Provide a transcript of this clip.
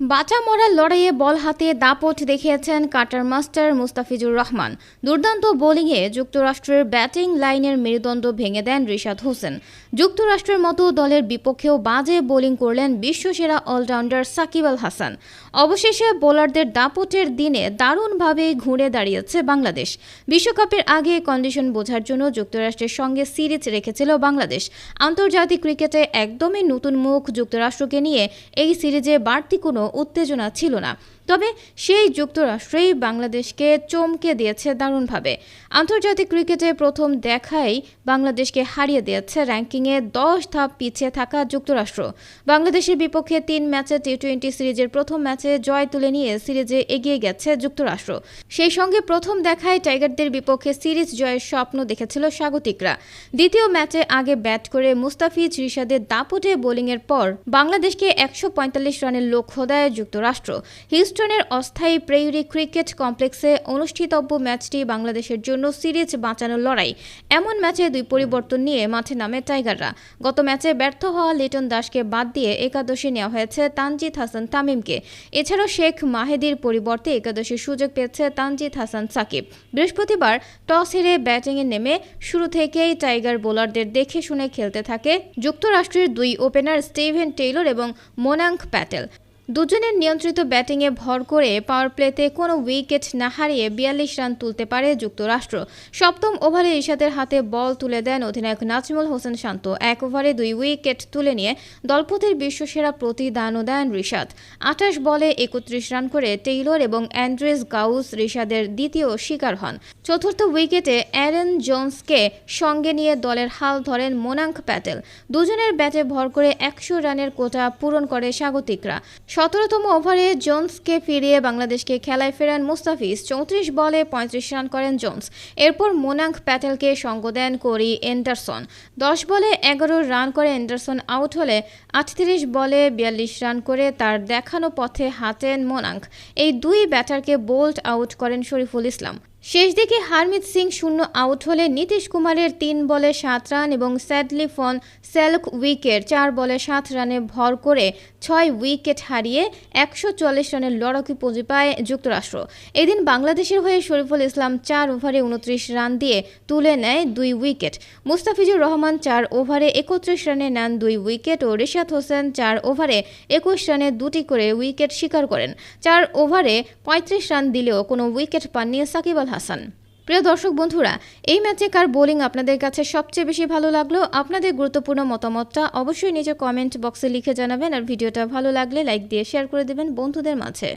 বাঁচা মরার লড়াইয়ে বল হাতে দাপট দেখিয়েছেন কাটার মাস্টার মুস্তাফিজুর রহমান। দুর্দান্ত বোলিংয়ে যুক্তরাষ্ট্রের ব্যাটিং লাইনের মেরুদণ্ড ভেঙে দেন রিশাদ হোসেন। যুক্তরাষ্ট্রের মতো দলের বিপক্ষেও বাজে বোলিং করলেন বিশ্বসেরা অলরাউন্ডার সাকিব আল হাসান। অবশেষে বোলারদের দাপটের দিনে দারুণভাবে ঘুরে দাঁড়িয়েছে বাংলাদেশ। বিশ্বকাপের আগে কন্ডিশন বোঝার জন্য যুক্তরাষ্ট্রের সঙ্গে সিরিজ রেখেছিল বাংলাদেশ। আন্তর্জাতিক ক্রিকেটে একদমই নতুন মুখ যুক্তরাষ্ট্রকে নিয়ে এই সিরিজে বাড়তি কোনো উত্তেজনা ছিল না। তবে সেই যুক্তরাষ্ট্রেই বাংলাদেশকে চমকে দিয়েছে দারুণভাবে। আন্তর্জাতিক ক্রিকেটে প্রথম দেখাই বাংলাদেশকে হারিয়ে দিয়েছে র্যাঙ্কিংয়ে দশ ধাপ পিছিয়ে থাকা যুক্তরাষ্ট্র। বাংলাদেশের বিপক্ষে তিন ম্যাচে টি টোয়েন্টি সিরিজের প্রথম ম্যাচে জয় তুলে নিয়ে সিরিজে এগিয়ে গেছে যুক্তরাষ্ট্র। সেই সঙ্গে প্রথম দেখায় টাইগারদের বিপক্ষে সিরিজ জয়ের স্বপ্ন দেখেছিল স্বাগতিকরা। দ্বিতীয় ম্যাচে আগে ব্যাট করে মুস্তাফিজ রিশাদের দাপটে বোলিংয়ের পর বাংলাদেশকে একশো পঁয়তাল্লিশ রানের লক্ষ্য দেয় যুক্তরাষ্ট্র। হিউস্টনের অস্থায়ী প্রেয়রি ক্রিকেট কমপ্লেক্সে অনুষ্ঠিতব্য ম্যাচটি বাংলাদেশের জন্য সিরিজ বাঁচানোর লড়াই। এমন ম্যাচে দুই পরিবর্তন নিয়ে মাঠে নামে টাইগাররা। গত ম্যাচে ব্যর্থ হওয়া লিটন দাসকে বাদ দিয়ে একাদশে নেওয়া হয়েছে তানজিদ হাসান তামিমকে। এছাড়াও শেখ মাহেদির পরিবর্তে একাদশের সুযোগ পেয়েছে তানজিদ হাসান সাকিব। বৃহস্পতিবার টস হেরে ব্যাটিংয়ে নেমে শুরু থেকেই টাইগার বোলারদের দেখে শুনে খেলতে থাকে যুক্তরাষ্ট্রের দুই ওপেনার স্টিভেন টেইলর এবং মোনাঙ্ক প্যাটেল। দুজনের নিয়ন্ত্রিত ব্যাটিংয়ে ভর করে পাওয়ার প্লেতে কোনো উইকেট না হারিয়ে বিয়াল্লিশ রান তুলতে পারে যুক্তরাষ্ট্র। সপ্তম ওভারে ইশাদের হাতে বল তুলে দেন অধিনায়ক নাজমুল হোসেন শান্ত। এক ওভারে দুই উইকেট তুলে নিয়ে দলপতির বিশ্বসেরা প্রতিদানও দেন রিশাদ। আঠাশ বলে একত্রিশ রান করে টেইলর এবং অ্যান্ড্রেস গাউস রিশাদের দ্বিতীয় শিকার হন। চতুর্থ উইকেটে অ্যারেন জোন্সকে সঙ্গে নিয়ে দলের হাল ধরেন মোনাঙ্ক প্যাটেল। দুজনের ব্যাটে ভর করে একশো রানের কোটা পূরণ করে স্বাগতিকরা। সতেরোতম ওভারে জোন্সকে ফিরিয়ে বাংলাদেশকে খেলায় ফেরান মুস্তাফিজ। চৌত্রিশ বলে পঁয়ত্রিশ রান করেন জোন্স। এরপর মোনাঙ্ক প্যাটেলকে সঙ্গ দেন করি এন্ডারসন। দশ বলে এগারো রান করে এন্ডারসন আউট হলে আটত্রিশ বলে বিয়াল্লিশ রান করে তার দেখানো পথে হাতেন মোনাঙ্ক। এই দুই ব্যাটারকে বোল্ট আউট করেন শরীফুল ইসলাম। শেষ দিকে হারমিত সিং শূন্য আউট হলে নীতিশ কুমারের তিন বলে সাত রান এবং স্যাডলি ফন সেলক উইকেট চার বলে সাত রানে ভর করে ছয় উইকেট হারিয়ে একশো চল্লিশ রানের লড়াকি পুঁজি পায় যুক্তরাষ্ট্র। এদিন বাংলাদেশের হয়ে শরীফুল ইসলাম চার ওভারে উনত্রিশ রান দিয়ে তুলে নেয় দুই উইকেট। মুস্তাফিজুর রহমান চার ওভারে একত্রিশ রানে নেন দুই উইকেট ও রিশাদ হোসেন চার ওভারে একুশ রানে দুটি করে উইকেট শিকার করেন। চার ওভারে পঁয়ত্রিশ রান দিলেও কোনো উইকেট পাননি সাকিব আল হাসান। প্রিয় দর্শক বন্ধুরা, এই ম্যাচে কার বোলিং আপনাদের কাছে সবচেয়ে বেশি ভালো লাগল? আপনাদের গুরুত্বপূর্ণ মতামতটা অবশ্যই নিজের কমেন্ট বক্সে লিখে জানাবেন আর ভিডিওটা ভালো লাগলে লাইক দিয়ে শেয়ার করে দেবেন বন্ধুদের মাঝে।